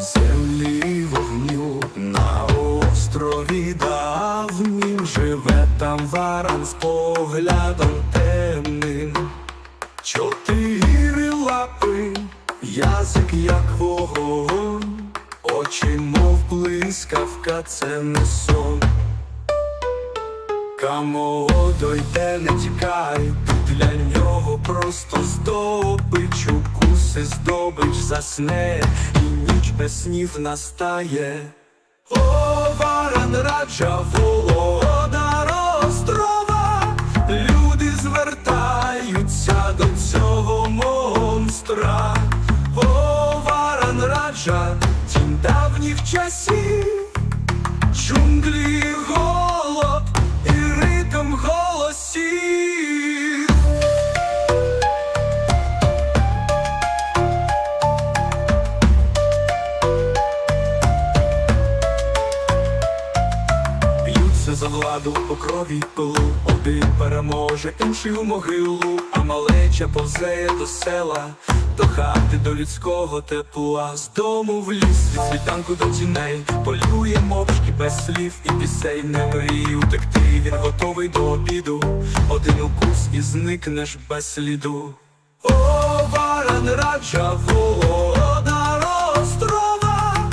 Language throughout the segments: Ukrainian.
Землі вогню, на острові давнім живе там варан з поглядом темним. Чотири лапи, язик як вогонь, очі, мов блискавка, це не сон. Камодо йде, не тікай, для нього просто здобич, укуси здобич засне, без снів настає. О, варен раджа володар острова, люди звертаються до цього монстра. О, варен раджа, тінь давніх часів. Джунглі Б'ються за владу по крові пилу. Один переможе, інший у могилу, а малеча повзеє до села, до хати, до людського тепла, з дому в ліс, від світанку до тіней, полює мовчки без слів і пісень, не мрій утекти, він готовий до обіду, один укус і зникнеш без сліду. О, варен раджа володар острова,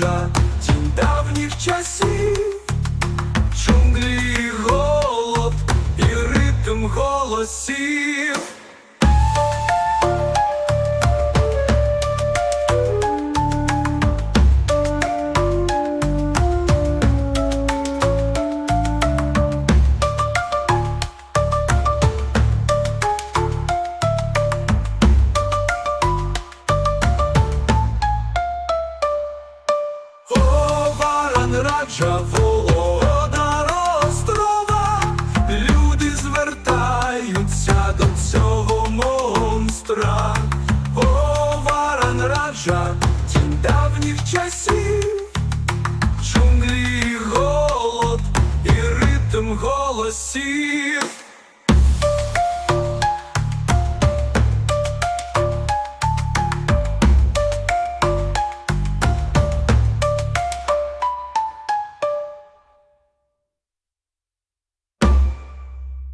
раджа, тінь давніх часів, джунглі голод і ритм голосів. Острова, люди звертаються до цього монстра. О, тінь давніх часів, джунглі голод і ритм голосів.